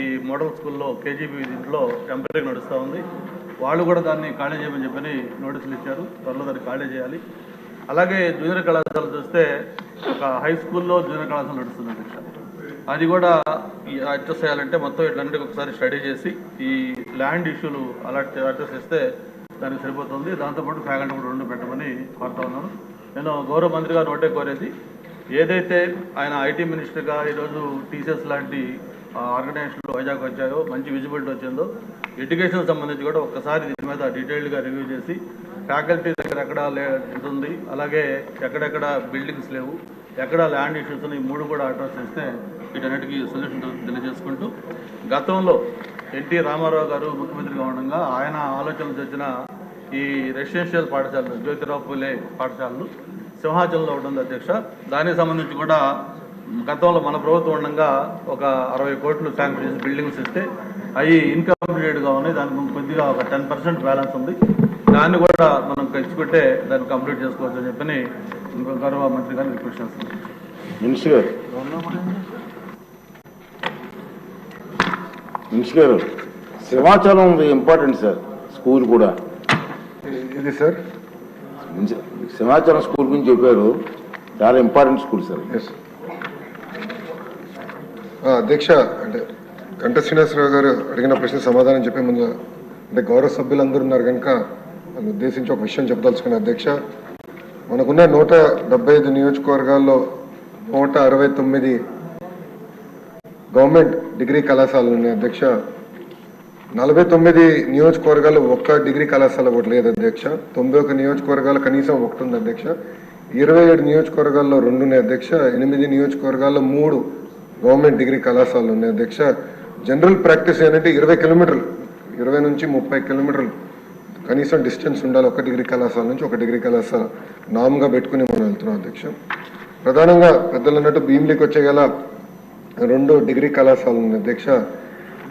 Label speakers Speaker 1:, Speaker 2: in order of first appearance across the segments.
Speaker 1: ఈ మోడల్ స్కూల్లో కేజీబీ దీంట్లో టెంపరీ నడుస్తూ ఉంది. వాళ్ళు కూడా దాన్ని ఖాళీ చేయమని చెప్పని నోటీసులు ఇచ్చారు. త్వరలో దాన్ని ఖాళీ చేయాలి. అలాగే జూనియర్ కళాశాల చూస్తే ఒక హై స్కూల్లో జూనియర్ కళాశాల నడుస్తుంది అది కూడా అడ్జస్ట్ చేయాలంటే మొత్తం ఇట్లాంటి ఒకసారి స్టడీ చేసి ఈ ల్యాండ్ ఇష్యూలు అలా అడ్జస్ట్ చేస్తే దానికి సరిపోతుంది. దాంతోపాటు ఫ్యాకల్టీ కూడా రెండు పెట్టమని కోరుతా ఉన్నాను. నేను గౌరవ మంత్రి గారు ఒకటే కోరేది ఏదైతే ఆయన ఐటీ మినిస్టర్గా ఈరోజు టీచర్స్ లాంటి ఆర్గనైజేషన్లు వైజాగ్ వచ్చాయో మంచి విజిబిలిటీ వచ్చిందో. ఎడ్యుకేషన్ సంబంధించి కూడా ఒక్కసారి దీని మీద డీటెయిల్డ్గా రివ్యూ చేసి ఫ్యాకల్టీ దగ్గర ఎక్కడ లే ఉంటుంది అలాగే ఎక్కడెక్కడ బిల్డింగ్స్ లేవు ఎక్కడ ల్యాండ్ ఇష్యూస్ ఉన్నాయి ఈ మూడు కూడా అడ్రస్ చేస్తే వీటన్నిటికీ సొల్యూషన్ తెలియజేసుకుంటూ. గతంలో ఎన్టీ రామారావు గారు ముఖ్యమంత్రిగా ఉండగా ఆయన ఆలోచనలు తెచ్చిన ఈ రెసిడెన్షియల్ పాఠశాలలు జ్యోతిరావు పూలే పాఠశాలలు సింహాచలంలో ఉంటుంది అధ్యక్ష. దానికి సంబంధించి కూడా గతంలో మన ప్రభుత్వం ఉండగా ఒక అరవై కోట్లు శాంక్షన్ చేసి బిల్డింగ్స్ ఇస్తే అవి ఇన్కంప్లీటెడ్గా ఉన్నాయి. దానికి కొద్దిగా ఒక టెన్ పర్సెంట్ బ్యాలెన్స్ ఉంది. దాన్ని కూడా మనం తెచ్చుకుంటే దాన్ని కంప్లీట్ చేసుకోవచ్చు అని చెప్పని గౌరవ మంత్రి గారిని రిక్వెస్ట్
Speaker 2: గారు. మినిస్టర్ గారు సింహాచలం ఇంపార్టెంట్ సార్ స్కూల్ కూడా.
Speaker 3: ఇది సార్
Speaker 2: మినిస్- సింహాచలం స్కూల్ గురించి చెప్పారు. చాలా ఇంపార్టెంట్ స్కూల్ సార్
Speaker 3: ఎస్ అధ్యక్ష అంటే గంట శ్రీనివాసరావు గారు అడిగిన ప్రశ్న సమాధానం చెప్పే ముందు అంటే గౌరవ సభ్యులందరూ ఉన్నారు కనుక నన్ను ఉద్దేశించి ఒక విషయం చెప్పదలుచుకున్న అధ్యక్ష. మనకున్న నూట డెబ్బై ఐదు నియోజకవర్గాల్లో నూట అరవై తొమ్మిది గవర్నమెంట్ డిగ్రీ కళాశాలలు ఉన్నాయి అధ్యక్ష. నలభై తొమ్మిది నియోజకవర్గాలు ఒక్క డిగ్రీ కళాశాల ఒకటి లేదు అధ్యక్ష. తొంభై ఒక నియోజకవర్గాలు కనీసం ఒకటి ఉంది అధ్యక్ష. ఇరవై ఏడు నియోజకవర్గాల్లో రెండు ఉన్నాయి అధ్యక్ష. ఎనిమిది నియోజకవర్గాల్లో మూడు గవర్నమెంట్ డిగ్రీ కళాశాలలు ఉన్నాయి. అధ్యక్ష జనరల్ ప్రాక్టీస్ ఏంటంటే ఇరవై కిలోమీటర్లు ఇరవై నుంచి ముప్పై కిలోమీటర్లు కనీసం డిస్టెన్స్ ఉండాలి. ఒక డిగ్రీ కళాశాల నుంచి ఒక డిగ్రీ కళాశాల నామ్గా పెట్టుకుని మనం వెళ్తున్నాం అధ్యక్ష. ప్రధానంగా పెద్దలు అన్నట్టు భీమిలీకి వచ్చే గల రెండు డిగ్రీ కళాశాలలు ఉన్నాయి అధ్యక్ష.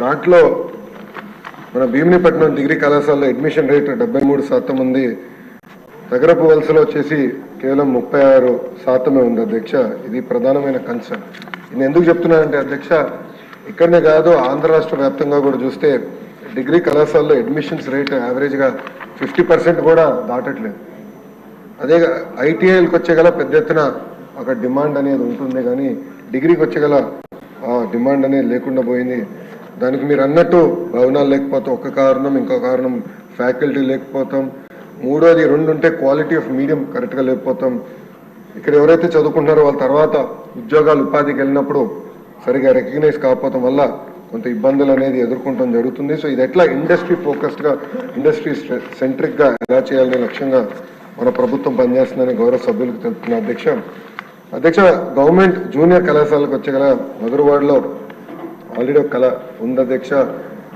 Speaker 3: దాంట్లో మన భీమినిపట్నం డిగ్రీ కళాశాలలో అడ్మిషన్ రేట్ డెబ్బై మూడు శాతం ఉంది. తగరపు వలసలో వచ్చేసి కేవలం ముప్పై ఆరు శాతమే ఉంది అధ్యక్ష. ఇది ప్రధానమైన కన్సర్న్ నేను ఎందుకు చెప్తున్నానంటే అధ్యక్ష ఇక్కడనే కాదు ఆంధ్ర రాష్ట్ర వ్యాప్తంగా కూడా చూస్తే డిగ్రీ కళాశాలలో అడ్మిషన్స్ రేట్ యావరేజ్గా ఫిఫ్టీ పర్సెంట్ కూడా దాటట్లేదు. అదే ఐటీఐలకు వచ్చే గల పెద్ద ఎత్తున ఒక డిమాండ్ అనేది ఉంటుంది కానీ డిగ్రీకి వచ్చే గల డిమాండ్ అనేది లేకుండా పోయింది. దానికి మీరు అన్నట్టు భవనాలు లేకపోతే ఒక కారణం ఇంకో కారణం ఫ్యాకల్టీ లేకపోతాం. మూడోది రెండు ఉంటే క్వాలిటీ ఆఫ్ మీడియం కరెక్ట్గా లేకపోతాం. ఇక్కడ ఎవరైతే చదువుకుంటున్నారో వాళ్ళ తర్వాత ఉద్యోగాలు ఉపాధికి వెళ్ళినప్పుడు సరిగా రికగ్నైజ్ కాకపోవడం వల్ల కొంత ఇబ్బందులు అనేది ఎదుర్కొంటాం జరుగుతుంది. సో ఇది ఎట్లా ఇండస్ట్రీ ఫోకస్డ్గా ఇండస్ట్రీ సెంట్రిక్గా ఎలా చేయాలనే లక్ష్యంగా మన ప్రభుత్వం పనిచేస్తుందని గౌరవ సభ్యులకు తెలుపుతున్న అధ్యక్ష. అధ్యక్ష గవర్నమెంట్ జూనియర్ కళాశాలకు వచ్చే గల మధురవాడలో ఆల్రెడీ ఒక కళ ఉంది అధ్యక్ష.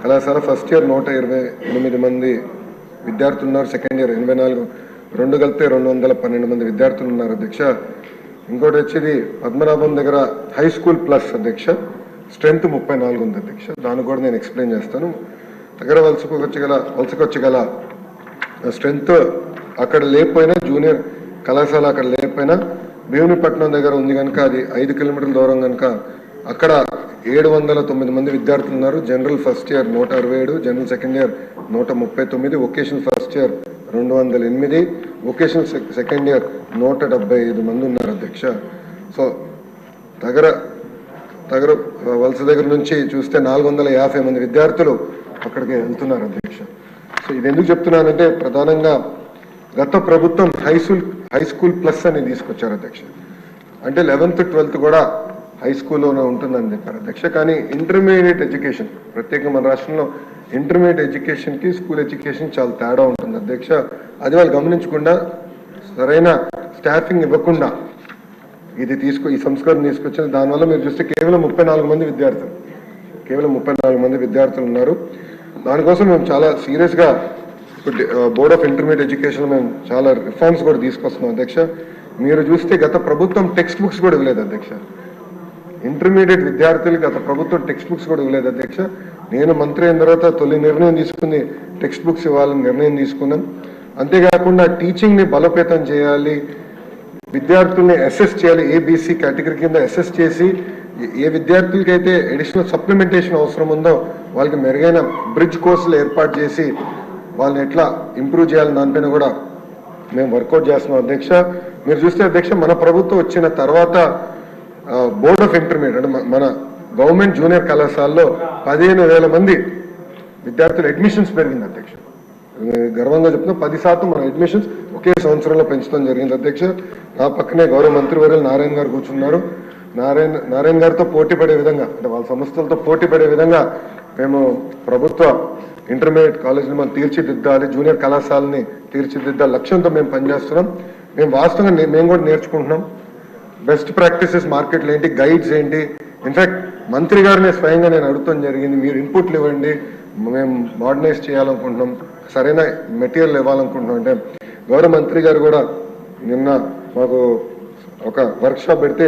Speaker 3: కళాశాల ఫస్ట్ ఇయర్ నూట ఇరవై ఎనిమిది మంది విద్యార్థులు ఉన్నారు సెకండ్ ఇయర్ ఎనభై నాలుగు. రెండు కలిపితే రెండు వందల పన్నెండు మంది విద్యార్థులు ఉన్నారు అధ్యక్ష. ఇంకోటి వచ్చేది పద్మనాభం దగ్గర హై స్కూల్ ప్లస్ అధ్యక్ష. స్ట్రెంత్ ముప్పై నాలుగు ఉంది అధ్యక్ష. దాన్ని కూడా నేను ఎక్స్ప్లెయిన్ చేస్తాను. దగ్గర వలసకు వలసకొచ్చగల వలసకు స్ట్రెంత్ అక్కడ లేకపోయినా జూనియర్ కళాశాల అక్కడ లేకపోయినా భీమునిపట్నం దగ్గర ఉంది కనుక అది ఐదు కిలోమీటర్ల దూరం కనుక అక్కడ ఏడు వందల తొమ్మిది మంది విద్యార్థులు ఉన్నారు. జనరల్ ఫస్ట్ ఇయర్ నూట అరవై ఏడు జనరల్ సెకండ్ ఇయర్ నూట ముప్పై తొమ్మిది ఒకేషన్ ఫస్ట్ ఇయర్ రెండు వందల ఎనిమిది వొకేషనల్ సెకండ్ ఇయర్ నూట డెబ్బై ఐదు మంది ఉన్నారు అధ్యక్ష. సో తగర తగర వలస దగ్గర నుంచి చూస్తే నాలుగు వందల యాభై మంది విద్యార్థులు అక్కడికి వెళ్తున్నారు అధ్యక్ష. సో ఇది ఎందుకు చెప్తున్నానంటే ప్రధానంగా గత ప్రభుత్వం high school high school plus అని తీసుకొచ్చారు అధ్యక్ష. అంటే లెవెన్త్ ట్వెల్త్ కూడా హై స్కూల్లోనే ఉంటుందని చెప్పారు అధ్యక్ష. కానీ ఇంటర్మీడియట్ ఎడ్యుకేషన్ ప్రత్యేకంగా మన రాష్ట్రంలో ఇంటర్మీడియట్ ఎడ్యుకేషన్కి స్కూల్ ఎడ్యుకేషన్ చాలా తేడా ఉంటుంది. అధ్యక్ష అది వాళ్ళు గమనించకుండా సరైన స్టాఫింగ్ ఇవ్వకుండా ఇది తీసుకో ఈ సంస్కరణ తీసుకొచ్చిన దానివల్ల మీరు చూస్తే కేవలం ముప్పై నాలుగు మంది విద్యార్థులు కేవలం ముప్పై నాలుగు మంది విద్యార్థులు ఉన్నారు. దానికోసం మేము చాలా సీరియస్గా బోర్డ్ ఆఫ్ ఇంటర్మీడియట్ ఎడ్యుకేషన్ మేము చాలా రిఫార్మ్స్ కూడా తీసుకొస్తున్నాం అధ్యక్ష. మీరు చూస్తే గత ప్రభుత్వం టెక్స్ట్ బుక్స్ కూడా ఇవ్వలేదు అధ్యక్ష. ఇంటర్మీడియట్ విద్యార్థులు గత ప్రభుత్వం టెక్స్ట్ బుక్స్ కూడా ఇవ్వలేదు అధ్యక్ష. నేను మంత్రి అయిన తర్వాత తొలి నిర్ణయం తీసుకుంది టెక్స్ట్ బుక్స్ ఇవ్వాలని నిర్ణయం తీసుకున్నాం. అంతేకాకుండా టీచింగ్ని బలోపేతం చేయాలి విద్యార్థుల్ని అసెస్ చేయాలి ఏబీసీ కేటగిరీ కింద అసెస్ చేసి ఏ- విద్యార్థులకి విద్యార్థులకైతే అడిషనల్ సప్లిమెంటేషన్ అవసరం ఉందో వాళ్ళకి మెరుగైన బ్రిడ్జ్ కోర్సులు ఏర్పాటు చేసి వాళ్ళని ఎట్లా ఇంప్రూవ్ చేయాలని దానిపైన కూడా మేము వర్కౌట్ చేస్తున్నాం. అధ్యక్ష మీరు చూస్తే అధ్యక్ష మన ప్రభుత్వం వచ్చిన తర్వాత బోర్డ్ ఆఫ్ ఇంటర్మీడియట్ అంటే మన గవర్నమెంట్ జూనియర్ కళాశాలలో పదిహేను వేల మంది విద్యార్థుల అడ్మిషన్స్ పెరిగింది అధ్యక్ష. గర్వంగా చెప్తున్నా పది శాతం మన అడ్మిషన్స్ ఒకే సంవత్సరంలో పెంచడం జరిగింది అధ్యక్ష. నా పక్కనే గౌరవ మంత్రివర్యులు నారాయణ గారు కూర్చున్నారు. నారాయణ నారాయణ గారితో పోటీ పడే విధంగా అంటే వాళ్ళ సంస్థలతో పోటీ పడే విధంగా మేము ప్రభుత్వ ఇంటర్మీడియట్ కాలేజీని మనం తీర్చిదిద్దాలి జూనియర్ కళాశాలని తీర్చిదిద్దాలి లక్ష్యంతో మేము పనిచేస్తున్నాం. మేము వాస్తవంగా నే- మేము కూడా నేర్చుకుంటున్నాం. బెస్ట్ ప్రాక్టీసెస్ మార్కెట్లు ఏంటి గైడ్స్ ఏంటి ఇన్ఫాక్ట్ మంత్రి గారిని స్వయంగా నేను అడుగుతాం జరిగింది. మీరు ఇన్పుట్లు ఇవ్వండి. మేము మోడర్నైజ్ చేయాలనుకుంటున్నాం. సరైన మెటీరియల్ ఇవ్వాలనుకుంటున్నాం. అంటే గౌరవ మంత్రి గారు కూడా నిన్న మాకు ఒక వర్క్షాప్ పెడితే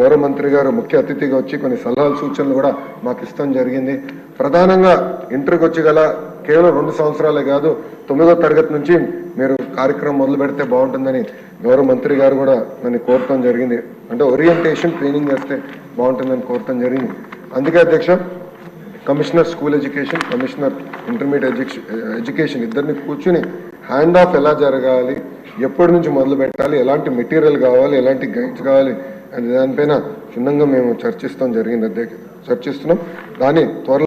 Speaker 3: గౌరవ మంత్రి గారు ముఖ్య అతిథిగా వచ్చి కొన్ని సలహాలు సూచనలు కూడా మాకు ఇస్తాం జరిగింది. ప్రధానంగా ఇంటర్కి వచ్చి గల కేవలం రెండు సంవత్సరాలే కాదు తొమ్మిదో తరగతి నుంచి మీరు కార్యక్రమం మొదలు పెడితే బాగుంటుందని గౌరవ మంత్రి గారు కూడా నన్ను కోరటం జరిగింది. అంటే ఓరియంటేషన్ ట్రైనింగ్ చేస్తే బాగుంటుందని కోరటం జరిగింది. అందుకే అధ్యక్ష commissioner school education commissioner intermediate education ఇద్దరిని కూర్చుని హ్యాండ్ ఆఫ్ ఎలా జరగాలి ఎప్పటి నుంచి మొదలు పెట్టాలి ఎలాంటి మెటీరియల్ కావాలి ఎలాంటి గైడ్స్ కావాలి అనే దానిపైన క్షుణ్ణంగా మేము చర్చిస్తాం జరిగింది అధ్యక్ష చర్చిస్తున్నాం. దాన్ని త్వరలో